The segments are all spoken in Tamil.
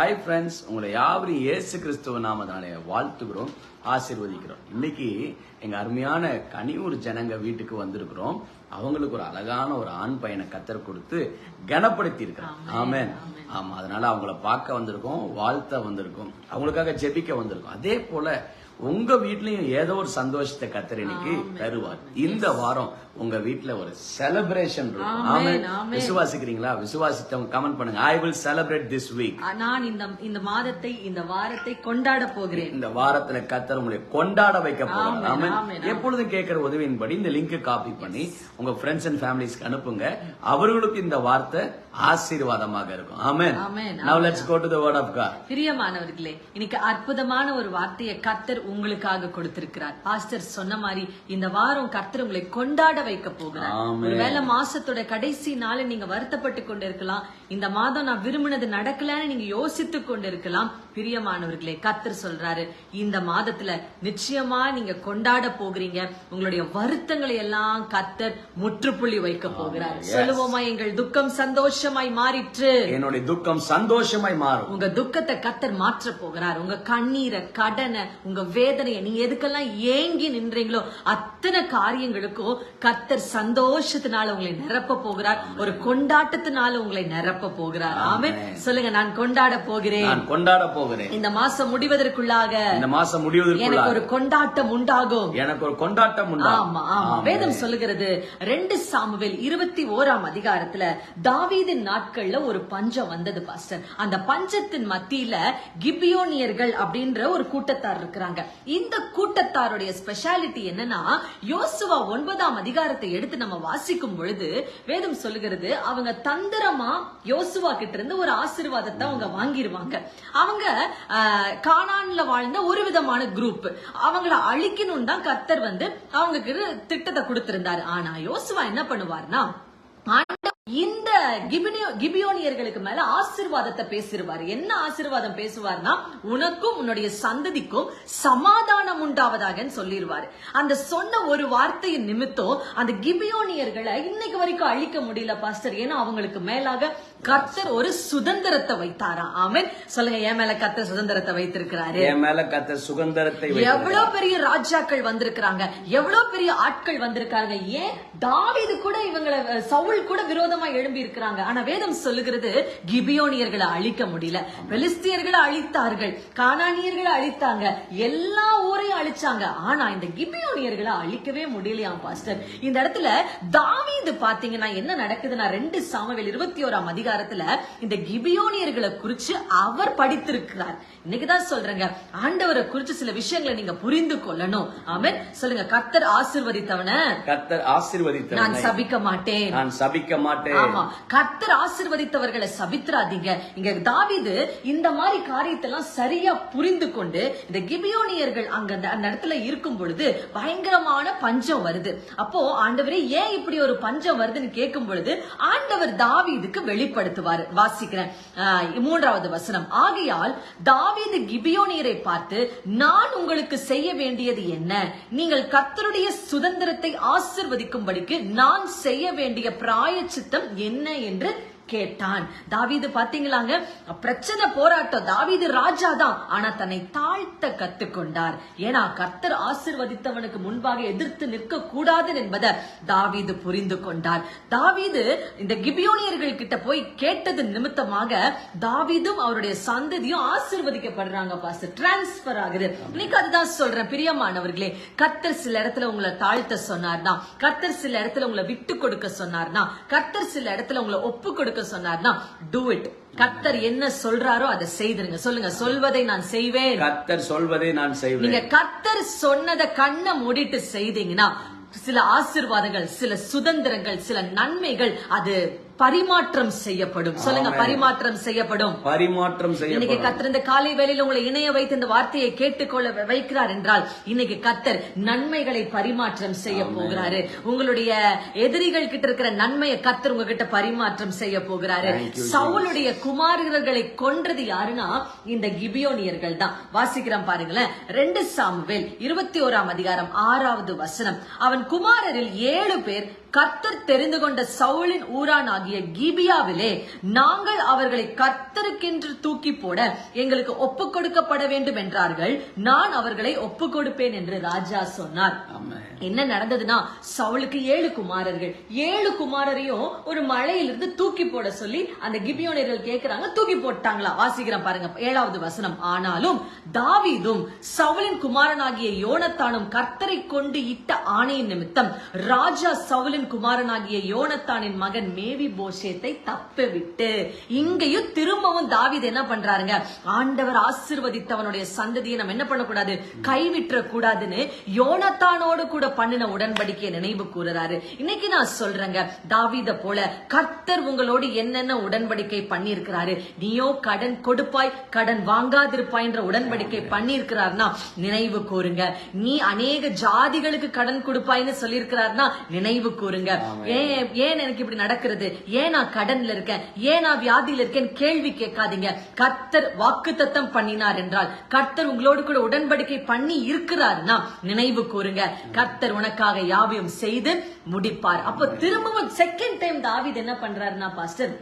ஹாய் ஃப்ரெண்ட்ஸ் உங்களை யாவரையும் இயேசு கிறிஸ்துவ நாமதானே வாழ்த்துகிறோம் ஆசீர்வதிக்கிறோம். இன்னைக்கு எங்க அருமையான கனியூர் ஜனங்க வீட்டுக்கு வந்திருக்கிறோம். அவங்களுக்கு ஒரு அழகான ஒரு ஆண் பையனை கத்தர் கொடுத்து கனப்படுத்தி இருக்கிறோம் ஆமென் ஆமா அதனால அவங்கள பார்க்க வந்திருக்கோம் வாழ்த்த வந்திருக்கோம் அவங்களுக்காக ஜெபிக்க வந்திருக்கோம். அதே போல உங்க வீட்லயும் ஏதோ ஒரு சந்தோஷத்தை கத்தர் இன்னைக்கு தருவார். இந்த வாரம் உங்க வீட்ல ஒரு செலிப்ரேஷன் இருக்கும். விசுவாசிக்கிறீங்களா? விசுவாசித்தவங்க கமெண்ட் பண்ணுங்க. I will celebrate this week நான் இந்த இந்த மாதத்தை இந்த வாரத்தை கொண்டாட போகிறேன். இந்த வாரத்துல கத்தர் உங்களை கொண்டாட வைக்க ஆமென், எப்பொழுதும் கேட்கிற உதவியின்படி இந்த லிங்க் காப்பி பண்ணி உங்க ஃப்ரெண்ட்ஸ் அண்ட் ஃபேமிலிஸ்க்கு அனுப்புங்க. அவர்களுக்கு இந்த வார்த்தை ஆசீர்வாதமாக இருக்கும். ஆமென். now let's go to the word of god. பிரியமானவர்களே இன்னைக்கு அற்புதமான ஒரு வார்த்தையை கர்த்தர் உங்களுக்காக கொடுத்திருக்கிறார். பாஸ்டர் சொன்ன மாதிரி இந்த வாரம் கர்த்தர் உங்களை கொண்டாட வைக்க போகிறார். ஆமென். ஒருவேளை மாசத்தோட கடைசி நாள் நீங்க வருத்தப்பட்டு கொண்டிருக்கலாம். இந்த மாதம் நான் விரும்பினது நடக்கலன்னு நீங்க யோசித்து கொண்டிருக்கலாம். பிரியமானவர்களே கர்த்தர் சொல்றாரு இந்த மாதத்துல நிச்சயமா நீங்க கொண்டாட போகிறீங்க. உங்களுடைய வருத்தங்களை எல்லாம் கர்த்தர் முற்றுப்புள்ளி வைக்க போகிறார். சொல்லுவோமா எங்கள் துக்கம் சந்தோஷமாய் மாறிற்று. என்னுடைய துக்கம் சந்தோஷமாய் மாறும். உங்க துக்கத்தை கத்தர் மாற்ற போகிறார். உங்க கண்ணீரை கடனை உங்க வேதனையை நீங்க எதுக்கெல்லாம் ஏங்கி நின்றீங்களோ அத்தனை காரியங்களுக்கும் கத்தர் சந்தோஷத்தினால உங்களை நிரப்ப போகிறார். ஒரு கொண்டாட்டத்தினால உங்களை நிரப்ப போகிறார். ஆமே சொல்லுங்க நான் கொண்டாட போகிறேன். கொண்டாட போகிறேன். இந்த மாசம் முடிவதற்குள்ளாக இந்த மாசம் முடிவதற்குள்ள எனக்கு ஒரு கொண்டாட்டம் உண்டாகும். எனக்கு ஒரு கொண்டாட்டம் உண்டா ஆமா ஆமா. வேதம் சொல்லுகிறது ரெண்டு சாமுவேல் இருபத்தி ஓராம் அதிகாரத்துல தாவீதின் நாட்கள்ல ஒரு பஞ்சம் வந்தது பாஸ்டர். அந்த பஞ்சத்தின் மத்தியில கிபியோனியர்கள் அப்படின்ற ஒரு கூட்டத்தார் இருக்கிறாங்க. இந்த கூட்டத்தாருடைய ஸ்பெஷாலிட்டி என்னன்னா யோசுவா ஒன்பதாம் அதிகாரத்தை எடுத்து நம்ம வாசிக்கும் பொழுது வேதம் சொல்லுகிறது அவங்க தந்திரமா யோசுவா கிட்ட இருந்து ஒரு ஆசீர்வாதத்தை அவங்க வாங்கிருவாங்க. அவங்க கானான்ல வாழ்ந்த ஒரு விதமான குரூப் அவங்கள அழிக்கணும் தான் கர்த்தர் வந்து அவங்களுக்கு திட்டத்தை கொடுத்திருந்தாரு. ஆனா யோசுவா என்ன பண்ணுவார்னா இந்த கிபியோனியர்களுக்கு மேல ஆசிர்வாதத்தை பேசிடுவார் என்ன ஆசிர்வாதம் பேசுவார்னா உனக்கும் உன்னுடைய சந்ததிக்கும் சமாதானம் உண்டாவதாகன்னு சொல்லிடுவாரு அந்த சொன்ன ஒரு வார்த்தையின் நிமித்தம் அந்த கிபியோனியர்களை இன்னைக்கு வரைக்கும் அழிக்க முடியல பாஸ்டர். ஏன்னா அவங்களுக்கு மேலாக கர்த்தர் ஒரு சுதந்திரத்தை வைத்தாராம் ஆமென். சொல்லுங்க என் மேல கர்த்தர் சுதந்திரத்தை வைத்திருக்கிறாரு. என் மேல கத்த சுதந்திரத்தை. எவ்வளவு பெரிய ராஜாக்கள் வந்திருக்கிறாங்க. எவ்வளவு பெரிய ஆட்கள் வந்திருக்காங்க ஏன் தாவீது கூட இவங்களை சவுல் கூட விரோதமா எழும்பி இருக்கிறாங்க ஆனா வேதம் சொல்லுகிறது கிபியோனியர்களை அழிக்க முடியல. பெலிஸ்தியர்களை அழித்தார்கள். கானானியர்களை அழித்தாங்க. எல்லா ஊரையும் அழிச்சாங்க. ஆனா இந்த கிபியோனியர்களை அழிக்கவே முடியலையாம் பாஸ்டர். இந்த இடத்துல தாவீது பாத்தீங்கன்னா என்ன நடக்குதுன்னா ரெண்டு சாமுவேல் இருபத்தி ஓராம் அதிகாரத்துல இந்த கிபியோனியர்களை குறிச்சு அவர் படித்திருக்கிறார். இன்னைக்குதான் சொல்றேங்க ஆண்டவரை குறிச்சு சில விஷயங்களை நீங்க புரிந்து கொள்ளணும். ஆமென். சொல்லுங்க கர்த்தர் ஆசிர்வதித்தவன. கர்த்தர் ஆசீர்வதித்தவனை. நான் சபிக்க மாட்டேன். நான் சபிக்க மாட்டேன். ஆமா. கர்த்தர் ஆசிர்வதித்தவர்களை சபித்ராதீங்க இங்க தாவீது இந்த மாதிரி காரியத்தை எல்லாம் சரியா புரிந்து கொண்டு இந்த கிபியோனியர்கள் அங்க அந்த இடத்துல இருக்கும் பொழுது பயங்கரமான பஞ்சம் வருது. அப்போ ஆண்டவரே ஏன் இப்படி ஒரு பஞ்சம் வருதுன்னு கேட்கும் பொழுது ஆண்டவர் தாவீதுக்கு வெளிப்படுத்துவார். வாசிக்கிறேன். மூன்றாவது வசனம். ஆகையால் தாவீது கிபியோனியரை பார்த்து நான் உங்களுக்கு செய்ய வேண்டியது என்ன? நீங்கள் கத்தருடைய சுதந்திரத்தை ஆசிர்வதிக்கும்படிக்கு நான் செய்ய வேண்டிய பிராயச்சித்தம் என்ன? என்று கேட்டான். தாவீது பாத்தீங்களாங்க பிரச்சனை போராட்டம். தாவீது ராஜா தான். ஆனா தன்னை தாழ்த்த கத்துக்கொண்டார். ஏன்னா கர்த்தர் ஆசிர்வதித்தவனுக்கு முன்பாக எதிர்த்து நிற்க கூடாது என்பதை தாவீது புரிந்து கொண்டார். தாவீது இந்த கிபியோனியர்கள் கிட்ட போய் கேட்டது நிமித்தமாக தாவீதும் அவருடைய சந்ததியும் ஆசிர்வதிக்கப்படுறாங்க பாஸ்டர். டிரான்ஸ்பர் ஆகுது. இன்னைக்கு அதுதான் சொல்றேன் பிரியமானவர்களே. கர்த்தர் சில இடத்துல உங்களை தாழ்த்த சொன்னார்னா கர்த்தர் சில இடத்துல உங்களை விட்டு கொடுக்க சொன்னார்னா கர்த்தர் சில இடத்துல உங்களை ஒப்பு கொடுக்க சொன்னார்னா டூ இட் கர்த்தர் என்ன சொல்றாரோ அதை செய்திருங்க. சொல்லுங்க சொல்வதை நான் செய்வேன். கர்த்தர் சொல்வதை நான் செய்வேன். நீங்க கர்த்தர் சொன்னதை கண்ணை மூடிட்டு செய்தீங்கன்னா சில ஆசீர்வாதங்கள் சில சுதந்திரங்கள் சில நன்மைகள் அது பரிமாற்றம் செய்யப்படும். சொல்லுங்க. பரிமாற்றம் செய்யப்படும். பரிமாற்றம் இன்னைக்கு கத்தர் இந்த காலை வேளையில உங்களை இணைய வைத்து இந்த வார்த்தையை கேட்டுக்கொள்ள வைக்கிறார் என்றால் இன்னைக்கு கத்தர் நன்மைகளை பரிமாற்றம் செய்ய போகிறாரு. உங்களுடைய எதிரிகள் கிட்ட இருக்கிற நன்மையை கத்தர் உங்ககிட்ட பரிமாற்றம் செய்ய போகிறாரு. சவுளுடைய குமாரர்களை கொன்றது யாருன்னா இந்த கிபியோனியர்கள் தான். வாசிக்கிறோம் பாருங்களேன். ரெண்டு சாமுவேல் இருபத்தி ஓராம் அதிகாரம் ஆறாவது வசனம். அவன் குமாரரில் ஏழு பேர் கர்த்தர் தெரிந்து கொண்ட சவுலின் ஊரான் ஆகிய கிபியாவிலே நாங்கள் அவர்களை கர்த்தருக்கென்று தூக்கி போட எங்களுக்கு ஒப்பு கொடுக்கப்பட வேண்டும் என்றார்கள். நான் அவர்களை ஒப்பு கொடுப்பேன் என்று ராஜா சொன்னார். என்ன நடந்ததுன்னா சவுலுக்கு ஏழு குமாரர்கள். ஏழு குமாரரையும் ஒரு மலையிலிருந்து தூக்கி போட சொல்லி அந்த கிபியோனியர்கள் கேக்குறாங்க தூக்கி போட்டாங்களா? வாசிக்கிறேன் பாருங்க ஏழாவது வசனம். ஆனாலும் தாவீதும் சவுலின் குமாரனாகிய யோனத்தானும் கர்த்தரை கொண்டு இட்ட ஆணையின் நிமித்தம் ராஜா சவுலின் குமாரனாகிய யோனத்தானின் மகன் மேவி போஷேத்தை தப்ப விட்டு இங்கேயும் திரும்பவும் தாவித என்ன பண்றாருங்க? ஆண்டவர் ஆசிர்வதித்தவனுடைய சந்ததியை நம்ம என்ன பண்ணக்கூடாது? கைவிட்டுற கூடாதுன்னு யோனத்தானோடு கூட பண்ணின உடன்படிக்கையை நினைவு கூறுறாரு. இன்னைக்கு நான் சொல்றேங்க தாவித போல கர்த்தர் உங்களோடு என்னென்ன உடன்படிக்கை பண்ணியிருக்கிறாரு? நீயோ கடன் கொடுப்பாய் கடன் வாங்காதிருப்பாய்ன்ற உடன்படிக்கை பண்ணியிருக்கிறார்னா நினைவு கூறுங்க. நீ அநேக ஜாதிகளுக்கு கடன் கொடுப்பாய்ன்னு சொல்லியிருக்கிறார்னா நினைவு கூறு கூறுங்க. ஏன் ஏன் எனக்கு இப்படி நடக்கிறது? ஏன் நான் கடன்ல இருக்கேன்? ஏன் நான் வியாதியில இருக்கேன்? கேள்வி கேட்காதீங்க. கர்த்தர் வாக்குத்தத்தம் பண்ணினார் என்றால் கர்த்தர் உங்களோடு கூட உடன்படிக்கை பண்ணி இருக்கிறார்னா நினைவு கூறுங்க. கர்த்தர் உனக்காக யாவையும் செய்து முடிப்பார். அப்போ திரும்பவும் செகண்ட் டைம் தாவீது என்ன பண்றாருன்னா பாஸ்டர்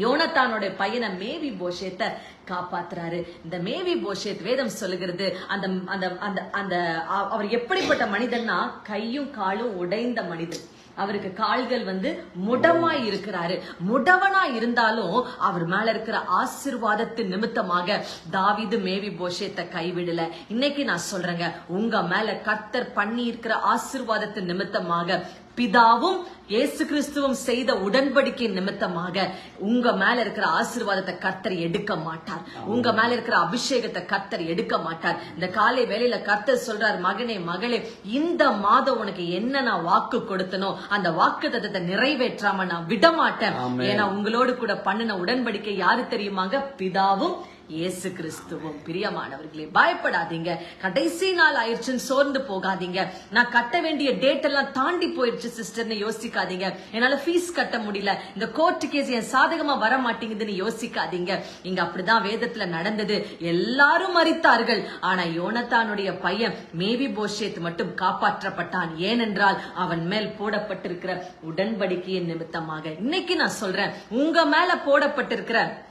யோனத்தானோட பையனை மேவி போஷேத்த காப்பாத்துறாரு. இந்த மேவி போஷேத் வேதம் சொல்லுகிறது அந்த அந்த அந்த அவர் எப்படிப்பட்ட மனிதன்னா கையும் காலும் உடைந்த மனிதன். அவருக்கு கால்கள் வந்து முடமா இருக்கிறாரு. முடவனா இருந்தாலும் அவர் மேல இருக்கிற ஆசிர்வாதத்தின் நிமித்தமாக தாவிது மேவி போஷேத்தை கைவிடல. இன்னைக்கு நான் சொல்றேங்க உங்க மேல கத்தர் பண்ணி இருக்கிற ஆசிர்வாதத்தின் நிமித்தமாக பிதாவும் இயேசு கிறிஸ்துவும் செய்த உடன்படிக்கை நிமித்தமாக உங்க மேல இருக்கிற ஆசீர்வாதத்தை கர்த்தர் எடுக்க மாட்டார். உங்க மேல இருக்கிற அபிஷேகத்தை கர்த்தர் எடுக்க மாட்டார். இந்த காலை வேளையில கர்த்தர் சொல்றார் மகனே மகளே இந்த மாதம் உனக்கு என்ன நான் வாக்கு கொடுத்தனோ அந்த வாக்கு தத்தத்தை நிறைவேற்றாம நான் விட மாட்டேன். ஏன்னா உங்களோடு கூட பண்ணின உடன்படிக்கை யாரு தெரியுமாங்க? பிதாவும் இயேசு கிறிஸ்துவும் பிரியமானவர்களே பயப்படாதீங்க. கடைசி நாள் ஆயிடுச்சுன்னு சோர்ந்து போகாதீங்க. நான் கட்ட வேண்டிய டேட் எல்லாம் தாண்டி போயிடுச்சு சிஸ்டர்னு யோசிக்காதீங்க. என்னால ஃபீஸ் கட்ட முடியல. இந்த கோர்ட் கேஸ் என் சாதகமா வர மாட்டேங்குதுன்னு யோசிக்காதீங்க. இங்க அப்படிதான் வேதத்துல நடந்தது. எல்லாரும் மறித்தார்கள் ஆனா யோனத்தானுடைய பையன் மேவி போஷேத் மட்டும் காப்பாற்றப்பட்டான். ஏனென்றால் அவன் மேல் போடப்பட்டிருக்கிற உடன்படிக்கையின் நிமித்தமாக. இன்னைக்கு நான் சொல்றேன் உங்க மேல போடப்பட்டிருக்கிற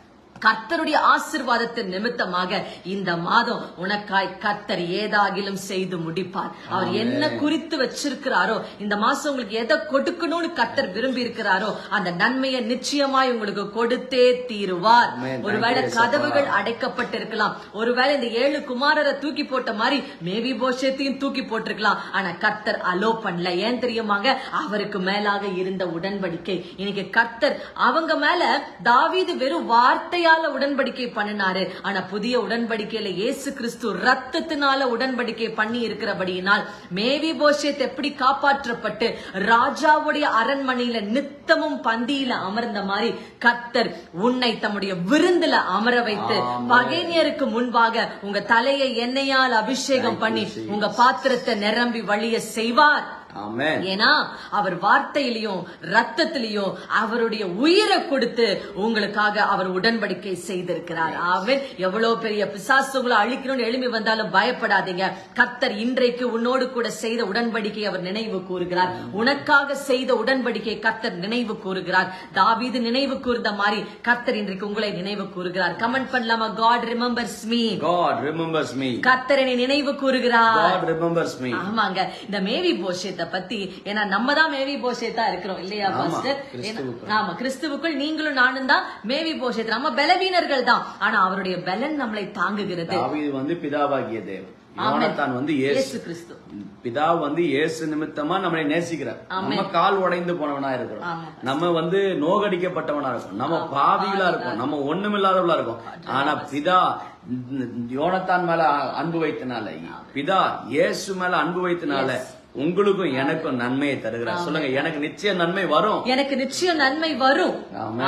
கர்த்தருடைய ஆசிர்வாதத்தின் நிமித்தமாக இந்த மாதம் உனக்காய் கர்த்தர் ஏதாகிலும் செய்து முடிப்பார். அவர் என்ன குறித்து வச்சிருக்கிறாரோ இந்த மாசம் உங்களுக்கு எதை கொடுக்கணும்னு கர்த்தர் விரும்பி இருக்கிறாரோ அந்த நன்மையை நிச்சயமாய் உங்களுக்கு கொடுத்தே தீருவார். ஒருவேளை கதவுகள் அடைக்கப்பட்டிருக்கலாம். ஒருவேளை இந்த ஏழு குமாரரை தூக்கி போட்ட மாதிரி மேவி போஷத்தையும் தூக்கி போட்டிருக்கலாம். ஆனா கர்த்தர் அலோ பண்ணல ஏன் தெரியுமாங்க? அவருக்கு மேலாக இருந்த உடன்படிக்கை. இன்னைக்கு கர்த்தர் அவங்க மேல தாவீது வெறும் வார்த்தையால உடன்படிக்கை பண்ணினாரு. ஆனா புதிய உடன்படிக்கையில இயேசு கிறிஸ்து ரத்தத்தினால உடன்படிக்கை பண்ணி இருக்கிறபடியினால் மேவி போஷேத் எப்படி காப்பாற்றப்பட்டு ராஜாவுடைய அரண்மனையில நித்தமும் பந்தியில அமர்ந்த மாதிரி கர்த்தர் உன்னை தம்முடைய விருந்துல அமர வைத்து. பகைஞருக்கு முன்பாக உங்க தலையை எண்ணெயால் அபிஷேகம் பண்ணி உங்க பாத்திரத்தை நிரம்பி வழிய செய்வார். ஏன்னா அவர் வார்த்தையிலையும் ரத்தத்திலையும் அவருடைய உயிரை கொடுத்து உங்களுக்காக அவர் உடன்படிக்கை செய்திருக்கிறார். ஆமென். எவ்வளவு பெரிய பிசாசு உங்களை அழிக்கணும்னு எழும்பி வந்தாலும் பயப்படாதீங்க. கர்த்தர் இன்றைக்கு உன்னோடு கூட செய்த உடன்படிக்கை அவர் நினைவு கூறுகிறார். உனக்காக செய்த உடன்படிக்கை கர்த்தர் நினைவு கூறுகிறார். தாவீது நினைவு கூர்ந்த மாதிரி கர்த்தர் இன்றைக்கு உங்களை நினைவு கூறுகிறார். கமெண்ட் பண்ணலாமா? God remembers me remembers me. கர்த்தர் என்னை நினைவு கூறுகிறார். ஆமாங்க. இந்த மேவி போஷேத்தை பத்தி. ஏன்னா நம்ம தான் மேவி போஷேத்தா இருக்கிறோம் இல்லையா ஆமா, பாஸ்டர் கிறிஸ்துவுக்குள். ஆமா கிறிஸ்துவுக்குள் நீங்களும் நானும் தான் மேவி போஷேத் நம்ம பலவீனர்கள் தான். ஆனா அவருடைய பலன் நம்மளை தாங்குகிறது. வந்து பிதாவாகிய தேவன். ஆமென். யோனத்தான் வந்து இயேசு. இயேசு கிறிஸ்து. பிதா வந்து இயேசு நிமித்தமா நம்மளை நேசிக்கிறார். நம்ம கால் உடைந்து போனவனா இருக்கிறோம். நம்ம வந்து நோகடிக்கப்பட்டவனா இருக்கும் நம்ம பாவிகளா இருக்கும் நம்ம ஒண்ணுமில்லாதவளா இருக்கும். ஆனா பிதா யோனத்தான் மேல அன்பு வைத்தனால. பிதா இயேசு மேல அன்பு வைத்தனால. உங்களுக்கும் எனக்கும் நன்மையை தருகிறார். சொல்லுங்க எனக்கு நிச்சயம் நன்மை வரும். எனக்கு நிச்சயம் நன்மை வரும்.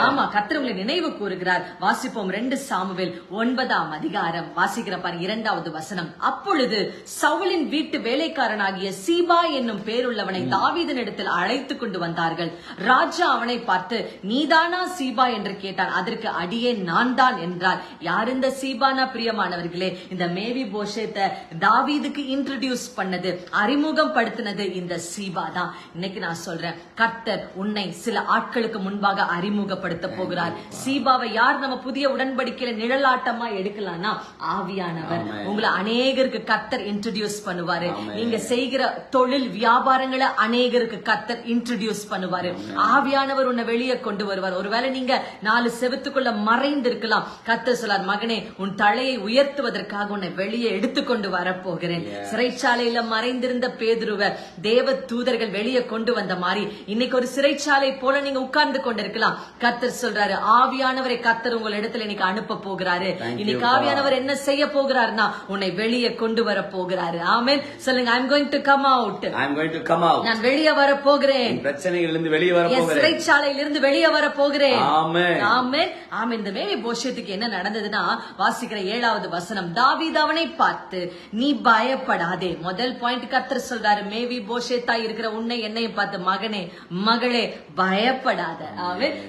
ஆமா கர்த்தர் உங்களை நினைவு கூறுகிறார். வாசிப்போம் ரெண்டு சாமுவேல் ஒன்பதாம் அதிகாரம். வாசிக்கிற பாருங்க இரண்டாவது வசனம். அப்பொழுது சவுலின் வீட்டு வேலைக்காரனாகிய சீபா என்னும் பேருள்ளவனை தாவீதின் இடத்தில் அழைத்து கொண்டு வந்தார்கள். ராஜா அவனை பார்த்து நீதானா சீபா? என்று கேட்டான். அதற்கு அடியே நான் தான் என்றார். யார் இந்த சீபானா பிரியமானவர்களே? இந்த மேவி போஷேத்த தாவீதுக்கு இன்ட்ரடியூஸ் பண்ணது அறிமுகம் படுத்தினது இந்த சீபா தான். இன்னைக்கு நான் சொல்றேன் கர்த்தர் உன்னை சில ஆட்களுக்கு முன்பாக அறிமுகப்படுத்த போகிறார். சீபாவை யார் நம்ம புதிய உடன்படிக்கையில நிழலாட்டமா எடுக்கலாம்னா ஆவியானவர். உங்களை அநேகருக்கு கர்த்தர் இன்ட்ரடியூஸ் பண்ணுவாரு. நீங்க செய்கிற தொழில் வியாபாரங்களை அநேகருக்கு கர்த்தர் இன்ட்ரடியூஸ் பண்ணுவாரு. ஆவியானவர் உன்னை வெளியே கொண்டு வருவார். ஒருவேளை நீங்க நாலு செவத்துக்குள்ள மறைந்து இருக்கலாம் கர்த்தர் சொல்லார் மகனே உன் தலையை உயர்த்துவதற்காக உன்னை வெளியே எடுத்துக்கொண்டு வரப்போகிறேன். சிறைச்சாலையில மறைந்திருந்த பேதுருவ தேவ தூதர்கள் வெளியே கொண்டு வந்த மாதிரி. இன்னைக்கு ஒரு சிறைச்சாலை போல நீங்க உட்கார்ந்து கொண்டிருக்கலாம். கர்த்தர் சொல்றாரு ஆவியானவரை கர்த்தர் உங்கள் இடத்துல இன்னைக்கு அனுப்ப போகிறாரு. இன்னைக்கு. ஆவியானவர் என்ன செய்ய போகிறாருன்னா உன்னை வெளியே கொண்டு வர போகிறாரு. ஆமென். சொல்லுங்க I'm going to come out I'm going to come out. நான் வெளியே வர போகிறேன். என் பிரச்சனைகளிலிருந்து வெளியே வர போகிறேன். சிறைச்சாலையிலிருந்து வெளியே வர போகிறேன். ஆமென். ஆமென். ஆமென். இந்த மேவி போஷத்துக்கு என்ன நடந்ததுன்னா வாசிக்கிற ஏழாவது வசனம் தாவீது அவனை பார்த்து நீ பயப்படாதே. முதல் பாயிண்ட் கர்த்தர் சொல்றாரு மேவி போஷேத்தா இருக்கிற உன்னை என்னையும் பார்த்து மகனே மகளே பயப்படாத.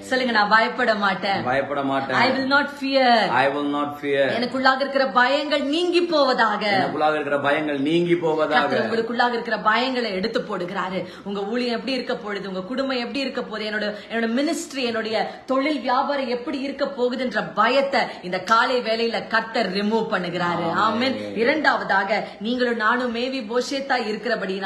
சொல்லுங்க நான் பயப்பட மாட்டேன். பயப்பட ஐ மாட்டேன் will not fear I will not fear. எனக்குள்ளாக இருக்கிற பயங்கள் நீங்கி போவதாக. எனக்குள்ளாக இருக்கிற பயங்கள் நீங்கி போவதாக. உங்களுக்குள்ளாக இருக்கிற பயங்களை எடுத்து போடுகிறாரு. உங்க ஊழியம் எப்படி இருக்க போகுது? உங்க குடும்பம் எப்படி இருக்க போகுது? என்னோட என்னோட மினிஸ்ட்ரி என்னுடைய தொழில் வியாபாரம் எப்படி இருக்க போகுதுன்ற பயத்தை இந்த காலை வேளையில கர்த்தர் ரிமூவ் பண்ணுகிறாரு. ஆமென். இரண்டாவதாக நீங்களும் நானும் மேவி போஷேத்தா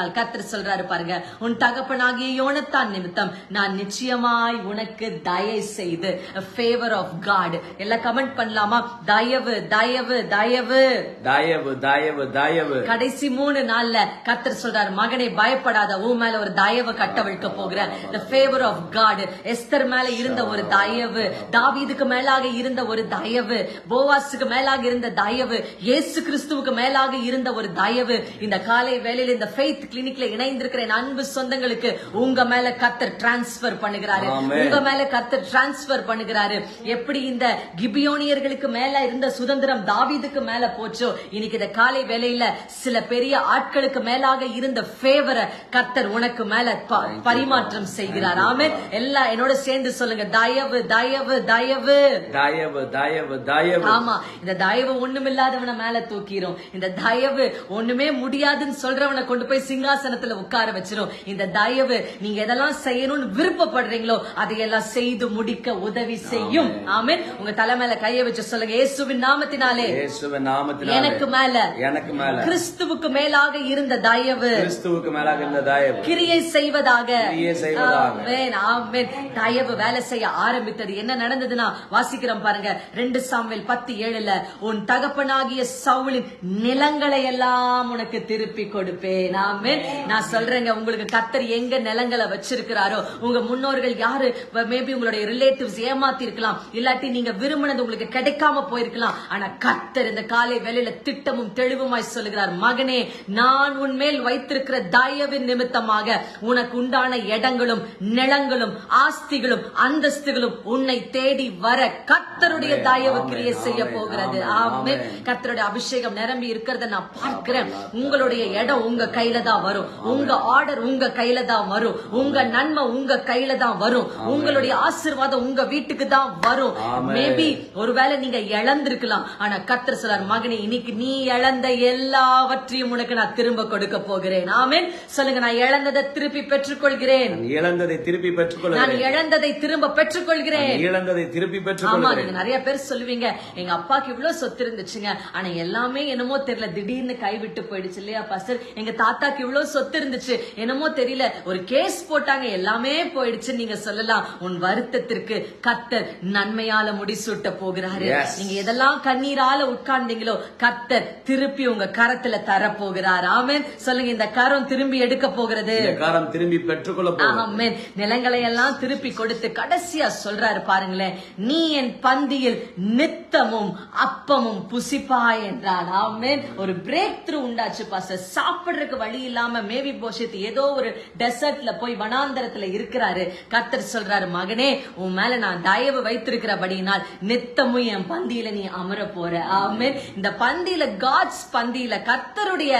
இருக்கிறபடியினால் கர்த்தர் சொல்றாரு பாருங்க உன் தகப்பனாகிய யோனத்தான் நிமித்தம் நான் நிச்சயமாய் உனக்கு தயை செய்து ஃபேவர் ஆஃப் காட் எல்லாம் கமெண்ட் பண்ணலாமா? தயவு தயவு தயவு. தயவு தயவு தயவு. கடைசி மூணு நாள்ல கர்த்தர் சொல்றாரு மகனை பயப்படாத உன் மேல ஒரு தயவு கட்டவிழ்க்க போகிற the favor of God. Esther மேல இருந்த ஒரு தயவு தாவீதுக்கு மேலாக இருந்த ஒரு தயவு போவாஸுக்கு மேலாக இருந்த தயவு இயேசு கிறிஸ்துவுக்கு மேலாக இருந்த ஒரு தயவு. இந்த காலை வேளையில இந்த ஃபெய்த் கிளினிக்ல இணைந்திருக்கிற அன்பு சொந்தங்களுக்கு உங்க மேல கர்த்தர் டிரான்ஸ்பர் பண்ணுகிறாரு. உங்க மேல கர்த்தர் டிரான்ஸ்பர் பண்ணுகிறாரு. எப்படி இந்த கிபியோனியர்களுக்கு மேல இருந்த சுதந்திரம் தாவீதுக்கு மேல போச்சோ? இன்னைக்கு இந்த காலை வேளையில சில பெரிய ஆட்களுக்கு மேலாக இருந்த ஃபேவரை கர்த்தர் உனக்கு மேல பரிமாற்றம் செய்கிறார். ஆமென். எல்லாம் என்னோட சேர்ந்து சொல்லுங்க. தயவு தயவு தயவு. தயவு தயவு தயவு. ஆமா. இந்த தயவு ஒண்ணுமில்லாதவனை மேல தூக்கிரும். இந்த தயவு ஒண்ணுமே முடியாதுன்னு சொல்றவனை கொண்டு போய் சிங்காசனத்துல உட்கார வச்சிரும். இந்த தயவு நீங்க எதெல்லாம் செய்யணும்னு விருப்பப்படுறீங்களோ அதையெல்லாம் செய்து முடிக்க உதவி செய்யும். ஆமென். உங்க தலை மேல கைய வச்சு சொல்லுங்க இயேசுவின் நாமத்தினாலே இயேசுவின் நாமத்தினாலே எனக்கு மேல எனக்கு மேல கிறிஸ்துவுக்கு மேலாக இருந்த தயவு கிறிஸ்துவுக்கு மேலாக இருந்த தயவு கிரியை செய்வதாக. கிரியை செய்வதாக. ஆமென், ஆமென். தயவு வேலை செய்ய ஆரம்பித்தது. என்ன நடந்ததுன்னா வாசிக்கிறோம் பாருங்க ரெண்டு சாமுவேல் பத்து ஏழுல உன் தகப்பனாகிய சவுலின் நிலங்களை எல்லாம் உனக்கு திருப்பி கொடுப்பேன். ஆமென். நான் சொல்றேங்க உங்களுக்கு கத்தர் எங்க நிலங்களை வச்சிருக்கிறாரோ உங்க முன்னோர்கள் யாரு? மேபி உங்களுடைய ரிலேட்டிவ்ஸ் ஏமாத்தி இருக்கலாம் இல்லாட்டி நீங்க விரும்பினது உங்களுக்கு கிடைக்காம போயிருக்கலாம். ஆனா கத்தர் இந்த காலை வேலையில திட்டமும் தெளிவுமாய் சொல்லுகிறார். மகனே நான் உன் மேல் வைத்திருக்கிற தயவின் நிமித்தமாக உனக்கு உண்டான இடங்களும் நிலங்களும் ஆஸ்திகளும் அந்தஸ்துகளும் உன்னை தேடி வர கர்த்தருடைய ஆமென், தயவு கிரியை செய்ய போகிறது. ஆமென். கர்த்தருடைய அபிஷேகம் நிரம்பி இருக்கிறத நான் பார்க்கிறேன். உங்களுடைய இடம் உங்க கையில தான் வரும். உங்க ஆர்டர் உங்க கையில தான் வரும். உங்க நன்மை உங்க கையில தான் வரும். உங்களுடைய ஆசீர்வாதம் உங்க வீட்டுக்கு தான் வரும். மேபி ஒருவேளை நீங்க இழந்திருக்கலாம். ஆனா கர்த்தர் சொல்றார் மகனே இன்னைக்கு நீ இழந்த எல்லாவற்றையும் உனக்கு நான் திரும்ப கொடுக்க போகிறேன். ஆமென். சொல்லுங்க நான் இழந்ததை திருப்பி பெற்றுக்கொள்கிறேன். நான் இழந்ததை திருப்பி நான் பெற்றுக்கொள்கிறேன் இழந்ததை திரும்ப பெற்றுக்கொள்கிறேன். நான் இழந்ததை திருப்பி பெற்றுக்கொள்கிறேன். நீங்க நிறைய பேர் சொல்லுவீங்க எங்க அப்பாக்கு இவ்வளவு சொத்து இருந்துச்சுங்க. ஆனா எல்லாமே என்னமோ தெரியல. திடீர்னு கைவிட்டு போயிடுச்சு இல்லையா பாஸ்டர்? எங்க தாத்தாக்கு இவ்வளவு சொத்து இருந்துச்சு. என்னமோ தெரியல. ஒரு கேஸ் போட்டாங்க. எல்லாமே போயிடுச்சு நீங்க சொல்லலாம். உன் வருத்தத்திற்கு கத்தர் நன்மையால முடிசூட்ட போகிறாரு. நீங்க எதெல்லாம் கண்ணீரால உட்கார்ந்தீங்களோ கத்தர் திருப்பி உங்க கரத்துல தர போகிறார் ஆமென். சொல்லுங்க இந்த கரம் திரும்பி எடுக்க போகிறது. காரம் திரும்பி பெற்றுக்கொள்ள ஆமென். நிலங்களை எல்லாம் திருப்பி கொடுத்து கடைசியா சொல்றாரு பாருங்களேன். நீ என் பந்தியில் நித்தமும் அப்பமும் புசிப்பாய் என்றான் ஆமென். ஒரு பிரேக் த்ரூ உண்டாச்சு பாஸ்டர். சாப்பிடுறதுக்கு வழி இல்லாம மேவி போஷித் ஏதோ ஒரு டெசர்ட்ல போய் வனாந்தரத்துல இருக்கிறாரு. கர்த்தர் சொல்றாரு மகனே உன் மேல நான் தயவு வைத்திருக்கிறபடினால் நித்தமும் என் பந்தியில நீ அமர போற ஆமே இந்த பந்தியில காட்ஸ் பந்தியில கத்தருடைய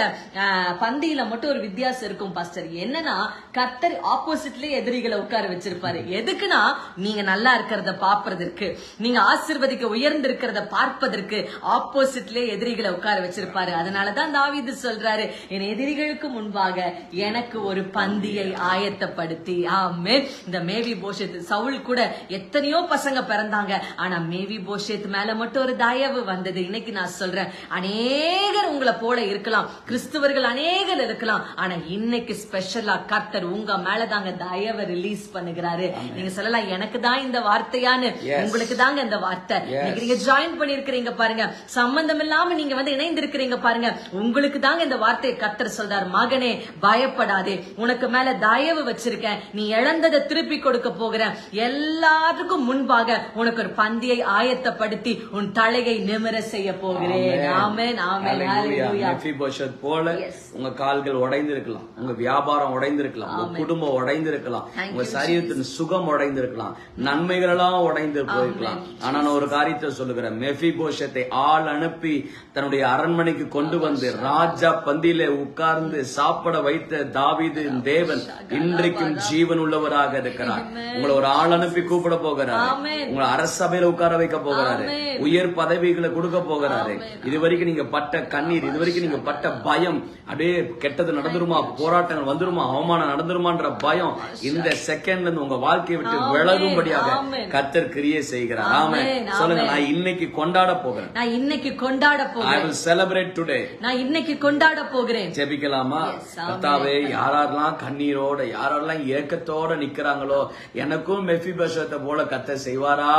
பந்தியில மட்டும் ஒரு வித்தியாசம் இருக்கும் பாஸ்டர் என்னன்னா கத்தர் ஆப்போசிட்லயே எதிரிகளை உட்கார வச்சிருப்பாரு. எதுக்குன்னா நீங்க நல்லா இருக்கிறத பாக்குறதற்கு நீங்க ஆசிர்வதிக்க உயர்ந்து இருக்கிறத பார்ப்பதற்கு ஆப்போசிட்லயே எதிரிகளை உட்கார வச்சிருப்பாரு. அதனாலதான் தாவிது சொல்றாரு என் எதிரிகளுக்கு முன் முன்பாக எனக்கு ஒரு பந்தியை ஆயத்தப்படுத்தி. ஆமென். இந்த மேவி போஷத் சவுல் கூட எத்தனையோ பசங்க பிறந்தாங்க. ஆனா மேவி போஷத் மேல மட்டும் ஒரு தயவு வந்தது. இன்னைக்கு நான் சொல்றேன் அநேகர் உங்களை போல இருக்கலாம். கிறிஸ்துவர்கள் அநேகர் இருக்கலாம். ஆனா இன்னைக்கு ஸ்பெஷலா கர்த்தர் உங்க மேலதாங்க தயவை ரிலீஸ் பண்ணுகிறாரு. நீங்க சொல்லலாம் எனக்கு தான் இந்த வார்த்தையான்னு. உங்களுக்கு தாங்க இந்த வார்த்தை. நீங்க ஜாயின் பண்ணிருக்கிறீங்க பாருங்க. சம்பந்தம் இல்லாம நீங்க வந்து இணைந்திருக்கிறீங்க பாருங்க. உங்களுக்கு தாங்க இந்த வார்த்தையை கர்த்தர் சொல்றார். மகனே பயப்படாதே. உனக்கு மேல தயவு வச்சிருக்கேன். நீ இழந்ததை திருப்பி கொடுக்க போகிறேன். எல்லாத்துக்கும் முன்பாக உனக்கு ஒரு பந்தியை ஆயத்தப்படுத்தி உன் தலையை நிமிர செய்ய போகிறேன். ஆமென். ஆமென் போல. உங்க கால்கள் உடைந்திருக்கலாம். உங்க வியாபாரம் உடைந்திருக்கலாம். உங்க குடும்பம் உடைந்திருக்கலாம். உங்க சரீரத்தின் சுகம் உடைந்திருக்கலாம். நன்மைகள் எல்லாம் உடைந்து போயிருக்கலாம். ஆனா நான் ஒரு காரியத்தை சொல்லுகிறேன். மெஃபிபோஷத்தை ஆள் அனுப்பி தன்னுடைய அரண்மனைக்கு கொண்டு வந்து ராஜா பந்தியில உட்கார்ந்து சாப்பிட வைத்த தாவீது தேவன் இன்றைக்கும் ஜீவன் உள்ளவராக இருக்கிறார் உங்களை ஒரு ஆள் அனுப்பி கூப்பிட போகிறார். உங்களை அரசபையில உட்கார வைக்க போகிறாரு. உயர் பதவிகளை கொடுக்க போகிறாரு இது வரைக்கும் நீங்க பட்ட கண்ணீர் இது வரைக்கும் நீங்க பட்ட பயம் அப்படியே கெட்டது நடந்துருமா போராட்டங்கள் வந்துருமா அவமானம் நடந்துருமான்ற பயம் இந்த செகண்ட்ல இருந்து உங்க வாழ்க்கையை விட்டு. விலகும்படியாக. கத்தர் கிரியை செய்கிறார் ஆமே. சொல்லுங்க. நான் இன்னைக்கு கொண்டாட போகிறேன் நான் இன்னைக்கு கொண்டாட ஐ போகிறேன் வில் செலிப்ரேட் டுடே நான் இன்னைக்கு கொண்டாட போகிறேன் ஜெபிக்கலாமா. கர்த்தாவே யாரெல்லாம் கண்ணீரோட யாரெல்லாம் ஏக்கத்தோட நிக்கிறாங்களோ எனக்கும் மெஃபி பஷத்தை போல கத்த செய்வாரா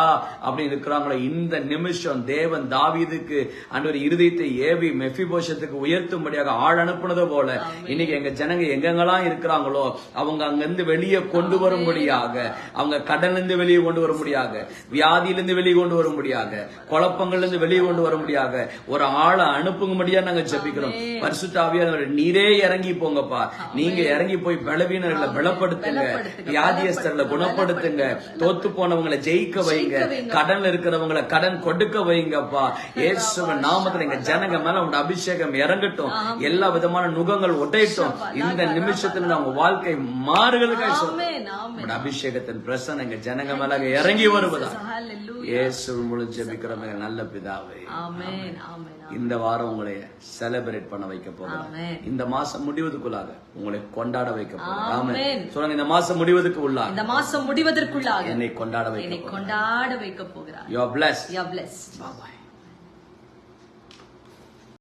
அப்படின்னு இருக்கிறாங்களோ இந்த நிமிஷம் தேவன் தாவீதுக்கு அன்றொரு இருதயத்தை ஏவி மெஃபி போஷத்துக்கு உயர்த்தும்படியாக ஆள் அனுப்புனது போல இன்னைக்கு எங்க ஜனங்க எங்கெங்கெல்லாம் இருக்கிறாங்களோ அவங்க அங்கிருந்து வெளியே கொண்டு வரும்படியாக அவங்க கடன்ல இருந்து வெளியே கொண்டு வரும்படியாக வியாதியிலிருந்து வெளியே கொண்டு வரும்படியாக குழப்பங்கள்ல இருந்து வெளியே கொண்டு வரும்படியாக ஒரு ஆளை அனுப்பும்படியா நாங்க ஜெபிக்கிறோம். பரிசுத்தாவியானவர் நீரே இறங்கி போங்கப்பா நீங்க இறங்கி போய் பலவீனர்களை பலப்படுத்துங்க. வியாதியஸ்தர்களை குணப்படுத்துங்க. தோத்து போனவங்களை ஜெயிக்க வைங்க. கடன்ல இருக்கிறவங்களை கடன் கொடுக்க வைங்கப்பா. இயேசுவின் நாமத்துல எங்க ஜனங்க மேல உங்க அபிஷேகம் இறங்கட்டும். எல்லா விதமான நுகங்கள் ஒட்டையட்டும் இந்த நிமிஷத்துல உங்க வாழ்க்கை மாறுகளுக்காக அபிஷேகத்தின் பிரசனம் எங்க ஜனங்க மேல இறங்கி வருவதா இயேசு முழு ஜெபிக்கிறோம் நல்ல பிதாவே இந்த வாரம் உங்களை செலிப்ரேட் பண்ண வைக்க போகிறேன் ஆமென் இந்த மாசம் முடிவதற்குள்ளாக உங்களை கொண்டாட வைக்க. ஆமென் சொல்லுங்க இந்த மாசம் முடிவதற்கு உள்ளாக இந்த மாசம் முடிவதற்குள்ளாக என்னை கொண்டாட வைக்க கொண்டாட வைக்க போகிறார் you are bless you are blessed boy